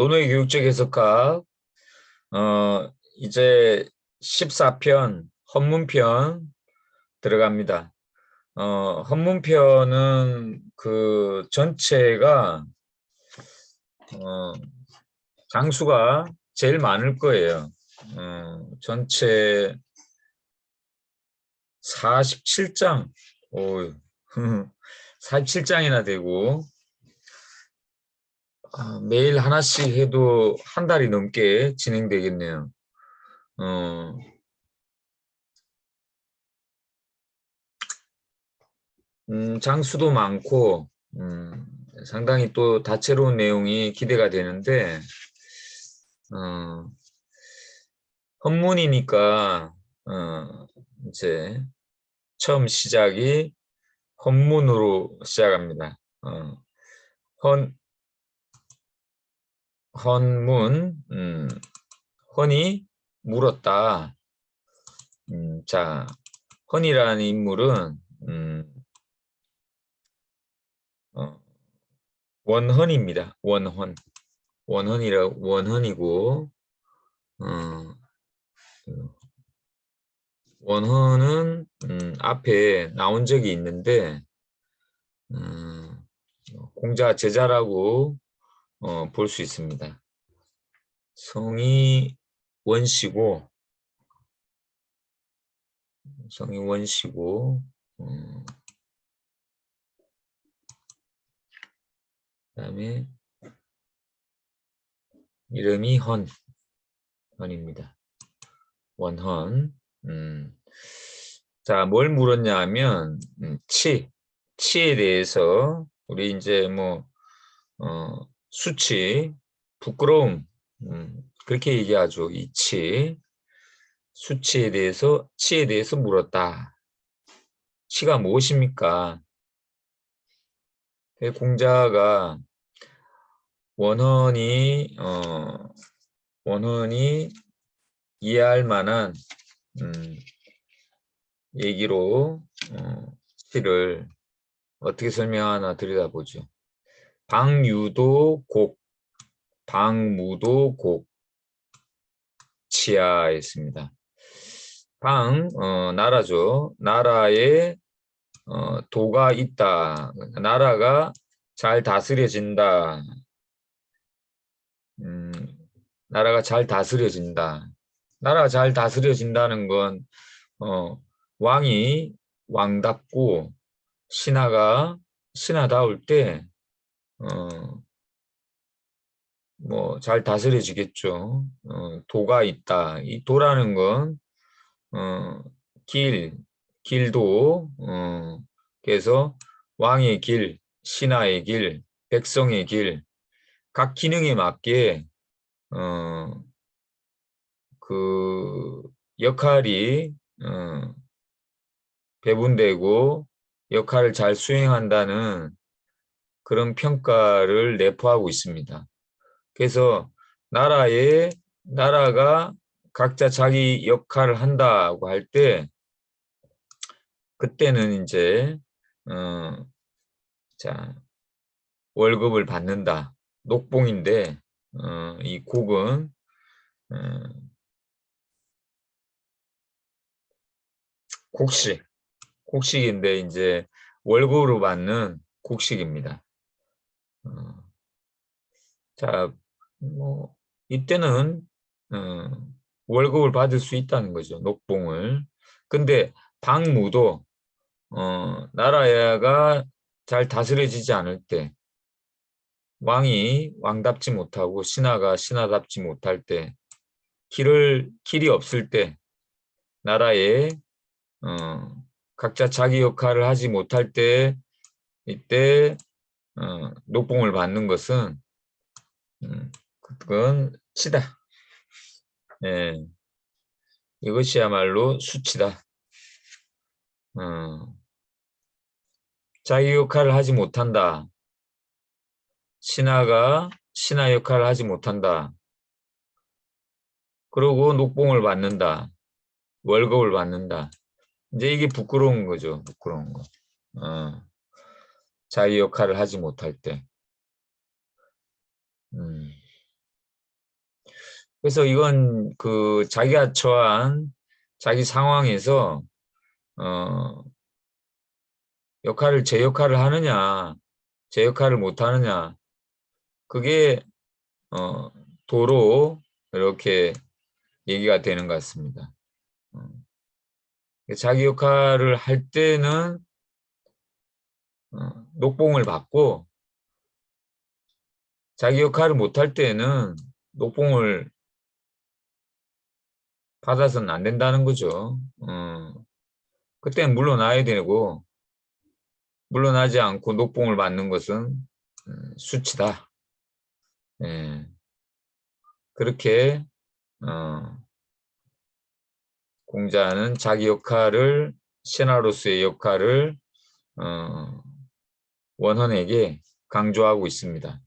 노노의 교육적 해석학 어 이제 14편 헌문편 들어갑니다. 어 헌문편은 그 전체가 어 장수가 제일 많을 거예요. 어 전체 47장 오 47장이나 되고 아, 매일 하나씩 해도 한 달이 넘게 진행되겠네요. 어, 음, 장수도 많고 음, 상당히 또 다채로운 내용이 기대가 되는데 어, 헌문이니까 어, 이제 처음 시작이 헌문으로 시작합니다. 어, 헌 헌문, 음, 헌이 물었다. 음, 자, 헌이라는 인물은 음, 어, 원헌입니다. 원헌. 원헌이라 원헌이고 어, 원헌은 음, 앞에 나온 적이 있는데 음, 공자 제자라고 어, 볼 수 있습니다. 성이 원시고 성이 원시고 어, 그다음에 이름이 헌 헌입니다. 원헌. 음. 자, 뭘 물었냐 하면 음, 치 치에 대해서 우리 이제 뭐 어, 수치, 부끄러움 음, 그렇게 얘기하죠. 이 치, 수치에 대해서 치에 대해서 물었다. 치가 무엇입니까? 공자가 원헌이 어, 원헌이 이해할 만한 음, 얘기로 어, 치를 어떻게 설명하나 들여다보죠. 방유도 곡, 방무도 곡, 치하였습니다. 방, 어, 나라죠. 나라에 어, 도가 있다. 나라가 잘 다스려진다. 음, 나라가 잘 다스려진다. 나라가 잘 다스려진다는 건 어, 왕이 왕답고 신하가 신하다울 때 어, 뭐, 잘 다스려지겠죠. 어, 도가 있다. 이 도라는 건, 어, 길, 길도, 어, 그래서 왕의 길, 신하의 길, 백성의 길, 각 기능에 맞게, 어, 그, 역할이, 어, 배분되고, 역할을 잘 수행한다는 그런 평가를 내포하고 있습니다. 그래서 나라에 나라가 각자 자기 역할을 한다고 할 때 그때는 이제 어, 자 월급을 받는다 녹봉인데 어, 이 곡은 어, 곡식 곡식인데 이제 월급으로 받는 곡식입니다. 어, 자, 뭐 이때는 어, 월급을 받을 수 있다는 거죠. 녹봉을. 근데 방무도 어, 나라가 잘 다스려지지 않을 때 왕이 왕답지 못하고 신하가 신하답지 못할 때 길을 길이 없을 때 나라에 어, 각자 자기 역할을 하지 못할 때 이때 어, 녹봉을 받는 것은 음, 그건 치다. 예, 이것이야말로 수치다. 어, 자기 역할을 하지 못한다. 신하가 신하 역할을 하지 못한다. 그러고 녹봉을 받는다. 월급을 받는다. 이제 이게 부끄러운 거죠. 부끄러운 거. 어. 자기 역할을 하지 못할 때. 음. 그래서 이건 그 자기가 처한 자기 상황에서 어 역할을 제 역할을 하느냐 제 역할을 못 하느냐 그게 어 도로 이렇게 얘기가 되는 것 같습니다. 어. 자기 역할을 할 때는 어, 녹봉을 받고 자기 역할을 못할 때는 녹봉을 받아서는 안 된다는 거죠. 어, 그때는 물러나야 되고 물러나지 않고 녹봉을 받는 것은 음, 수치다. 예. 그렇게 어, 공자는 자기 역할을 신하로서의 역할을 어, 원헌에게 강조하고 있습니다.